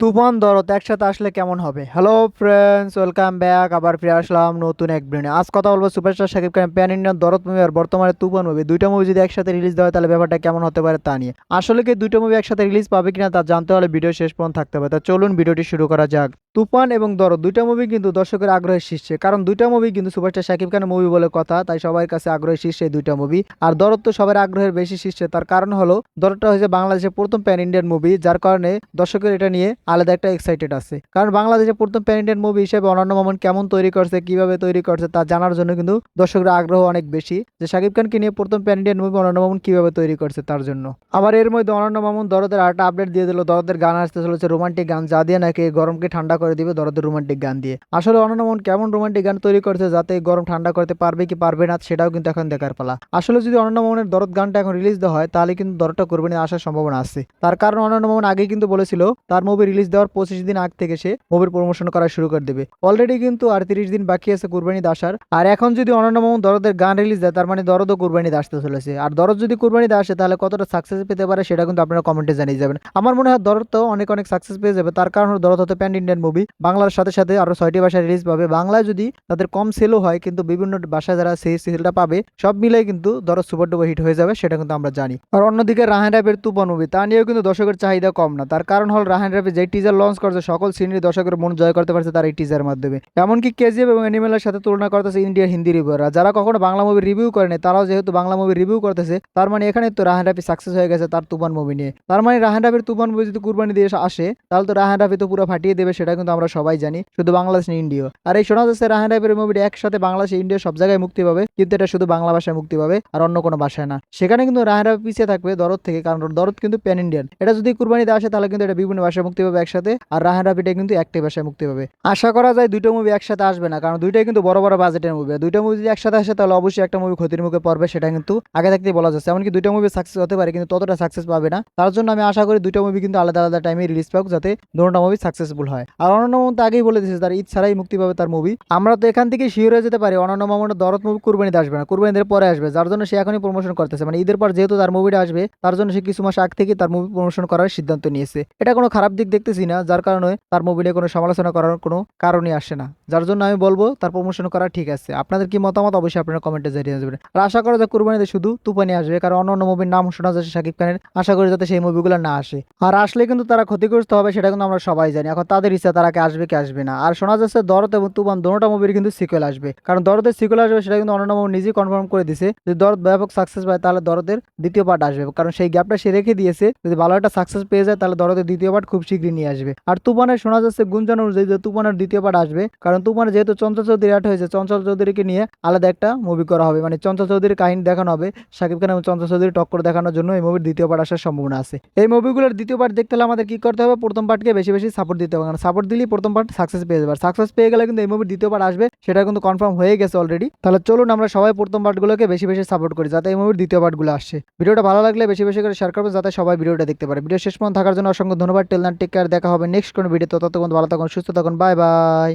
তুফান দরদ একসাথে আসলে কেমন হবে? হ্যালো ফ্রেন্ডস ওয়েলকাম ব্যাক আবার ফিরে আসলাম নতুন এক ব্রেনে আজ কথা বলব superstar Shakib Khan pan Indian Dorod movie আর বর্তমানে তুফান মুভি দুইটা মুভি যদি একসাথে রিলিজ দেওয়া তাহলে ব্যাপারটা কেমন হতে পারে তা নিয়ে। আসলে কি দুইটা মুভি একসাথে রিলিজ পাবে কিনা তা জানতে হলে ভিডিও শেষ পর্যন্ত থাকতে হবে। তা চলুন ভিডিওটি শুরু করা যাক। তুফান এবং দরদ দুইটা মুভি কিন্তু দর্শকের আগ্রহের শীর্ষে। কারণ দুইটা মুভি কিন্তু সুপারস্টার শাকিব খানের মুভি বলে কথা, তাই সবার কাছে আগ্রহের শীর্ষে দুইটা মুভি আর দরদ তো সবার আগ্রহের বেশি শীর্ষে। তার কারণ হলো, দরদটা হয়েছে বাংলাদেশের প্রথম প্যান ইন্ডিয়ান মুভি যার কারণে দর্শকের এটা নিয়ে আলাদা একটা এক্সাইটেড আছে। কারণ বাংলাদেশের প্রথম ইন্ডিয়ান মুভি হিসেবে অনন্য মামুন কেমন তৈরি করছে, কীভাবে তৈরি করছে, তা জানার জন্য কিন্তু দর্শকরা আগ্রহ অনেক বেশি যে শাকিব খানকে নিয়ে প্রথম ইন্ডিয়ান মুভি অনন্য মামুন কীভাবে তৈরি করছে তার জন্য। আবার এর মধ্যে অনন্য মামুন দরদের আরেকটা আপডেট দিয়ে দিল, দরদের গান আসতে চলেছে রোমান্টিক গান, যা দিয়ে নাকি গরমকে ঠান্ডা করে দিবে দরদের রোমান্টিক গান দিয়ে। আসলে অনন্য মামুন কেমন রোমান্টিক গান তৈরি করছে যাতে গরম ঠান্ডা করতে পারবে কি পারবে না, সেটাও কিন্তু এখন দেখার পালা। আসলে যদি অনন্য মামুনের দরদ গানটা এখন রিলিজ দেওয়া হয়, তাহলে কিন্তু দরদটা কোরবানি আসার সম্ভাবনা আছে। তার কারণ অনন্য মামুন আগেই কিন্তু বলেছিল, তার মুভি রিলিজ দেওয়ার পঁচিশ দিন আগ থেকে সে মুভির প্রমোশন করা শুরু করে দেবে। অলরেডি কিন্তু আর তিরিশ দিন বাকি আছে কুরবানিতে আসার। আর এখন যদি অনন্য মামুন দরদের গান রিলিজ দেয়, তার মানে দরদও কুরবানিতে আসতে চলেছে। আর দরদ যদি কুরবানিতে আসে, তাহলে কতটা সাকসেস পেতে পারে সেটা কিন্তু আপনারা কমেন্টে জানিয়ে যাবেন। আমার মনে হয় দরদ তো অনেক অনেক সাকসেস পেয়ে যাবে। তার কারণ দরদ হতে প্যান ইন্ডিয়ান মুভি বাংলার সাথে সাথে আরও ছয়টি ভাষায় রিলিজ পাবে। বাংলায় যদি তাদের কম সেলও হয়, কিন্তু বিভিন্ন ভাষায় যারা সেই সেলটা পাবে, সব মিলাই কিন্তু দরদ সুপার ডুপার হিট হয়ে যাবে, সেটা কিন্তু আমরা জানি। আর অন্যদিকে রাহান রাফের তুপন মুভি তা নিয়েও কিন্তু দর্শকের চাহিদা কম না। তার কারণ হল রাহান রাফি যে টিজার লঞ্চ করছে, সকল সিনিয়র দর্শকের মন জয় করতে পারছে তার এই টিজার মাধ্যমে। এমনকি কেজিএফ এবং অ্যানিমেলের সাথে তুলনা করতেছে ইন্ডিয়ার হিন্দি রিভিউরা যারা কখনো বাংলা মুভি রিভিউ করেনি তারাও যেহেতু বাংলা মুভি রিভিউ করতেছে, তার মানে এখানে তো রাহান রাফি সাকসেস হয়ে গেছে তার তুফান মুভি নিয়ে। তার মানে রাহান রাফির তুফান মুভি যদি কুরবানি দিয়ে আসে, তাহলে তো রাহান রাফি তো পুরো ফাটিয়ে দেবে, সেটা কিন্তু আমরা সবাই জানি। শুধু বাংলাদেশ ইন্ডিয়া আর এই শোনা যাচ্ছে রাহান রাফির মুভিটি একসাথে বাংলাদেশ ইন্ডিয়া সব জায়গায় মুক্তি পাবে, কিন্তু এটা শুধু বাংলা ভাষায় মুক্তি পাবে, আর অন্য কোনো ভাষায় না। সেখানে কিন্তু রাহান রাফি পিছিয়ে থাকবে দরদ থেকে, কারণ দরদ কিন্তু প্যান ইন্ডিয়ান এটা যদি কুরবানিতে আসে, তাহলে কিন্তু এটা বিভিন্ন ভাষায় মুক্তি পাবে। একসাথে, আর রাহান রাফিটা কিন্তু একটাই ভাষায় মুক্তি পাবে। আশা করা যায় দুটো মুভি একসাথে আসবে না, কারণ দুইটাই কিন্তু বড় বড় বাজেটের মুভি দুইটা মুভি যদি একসাথে আসে, তাহলে অবশ্যই একটা মুভি ক্ষতির মুখে পড়বে, সেটা কিন্তু আগে থাকতেই বলা যাচ্ছে। এমনকি দুইটা মুভি সাকসেস হতে পারে, কিন্তু ততটা সাকসেস পাবে না। তার জন্য আমি আশা করি দুইটা মুভি কিন্তু আলাদা আলাদা টাইমে রিলিজ পাক, যাতে দুটোটা মুভি সাকসেসফুল হয়। আর অনন্য মামুন তো আগেই বলে দিয়েছে, তার ঈদ ছাড়াই মুক্তি পাবে তার মুভি আমরা তো এখান থেকে শিওর হয়ে যেতে পারি, অনন্য মামুনের দরদ মুভি কুরবানিতে আসবে না। কুরবানিদের পরে আসবে, যার জন্য সে এখনই প্রমোশন করতেছে। মানে ঈদের পর যেহেতু তার মুভিটা আসবে, তার জন্য সে কিছু মাস আগ থেকে তার মুভি প্রমোশন করার সিদ্ধান্ত নিয়েছে। এটা কোনো খারাপ দিক দেখতেছি না, যার কারণে তার মুভি কোনো সমালোচনা করার কোনো কারণই আসে না। যার জন্য আমি বলব, তার প্রমোশন করা ঠিক আছে। আপনাদের কি মতামত? অবশ্যই আপনারা কমেন্টে জানিয়ে দেবেন। আর আশা করা যায়, কুরবানিতে শুধু তুফানি আসবে, কারণ অন্য অন্য মুভির নাম শোনা যাচ্ছে শাকিব খানের। আশা করি যাতে সেই মুভিগুলো না আসে। আর আসলে কিন্তু তারা ক্ষতিগ্রস্ত হবে, সেটা কিন্তু আমরা সবাই জানি। এখন তাদের ইচ্ছা, তারা কি আসবে কি আসবে না। আর শোনা যাচ্ছে, দরদ এবং তুফান দোনোটা মুভির কিন্তু সিকুয়েল আসবে। কারণ দরদের সিকুয়েল আসবে, সেটা কিন্তু অন্য মুভি নিজেই কনফার্ম করে দিছে যদি দরদ ব্যাপক সাকসেস পায়, তাহলে দরদের দ্বিতীয় পার্ট আসবে। কারণ সেই গ্যাপটা সে রেখে দিয়েছে, যদি ভালো একটা সাকসেস পেয়ে যায়, তাহলে দরদের দ্বিতীয় পার্ট খুব শীঘ্রই নিয়ে আসবে। আর তুফানের শোনা যাচ্ছে গুঞ্জন অনুযায়ী যে তুফানের দ্বিতীয় পার্ট আসবে, কারণ তুফানের যেহেতু চঞ্চল চৌধুরী অ্যাড হয়েছে, চঞ্চল চৌধুরীকে নিয়ে আলাদা একটা মুভি করা হবে। মানে চঞ্চল চৌধুরীর কাহিনী দেখানো হবে, শাকিব খান এবং চঞ্চল চৌধুরী টক্কর দেখানোর জন্য এই মুভির দ্বিতীয় পার্ট আসার সম্ভাবনা আছে। এই মুভিগুলোর দ্বিতীয় পার্ট দেখতে হলে আমাদের কি করতে হবে? প্রথম পার্টকে বেশি বেশি সাপোর্ট দিতে হবে। কারণ সাপোর্ট দিলেই প্রথম পার্ট সাকসেস পেয়ে যাবে। সাকসেস পেয়ে গেলে কিন্তু এই মুভির দ্বিতীয় পার্ট আসবে, সেটা কিন্তু কনফার্ম হয়ে গেছে অলরেডি তাহলে চলুন আমরা সবাই প্রথম পার্টগুলোকে বেশি বেশি সাপোর্ট করি, যাতে এই মুভির দ্বিতীয় পার্টগুলো আসে। ভিডিওটা ভালো লাগলে বেশি বেশি করে শেয়ার করবে যাতে সবাই ভিডিওটা দেখতে পারে। ভিডিও শেষ পর্যন্ত থাকার জন্য অসংখ্য ধন্যবাদ। টেলনার টেক কেয়ার দেখা হবে নেক্সট কোনো ভিডিও ততক্ষণ ভালো থাকুন সুস্থ থাকুন বাই বাই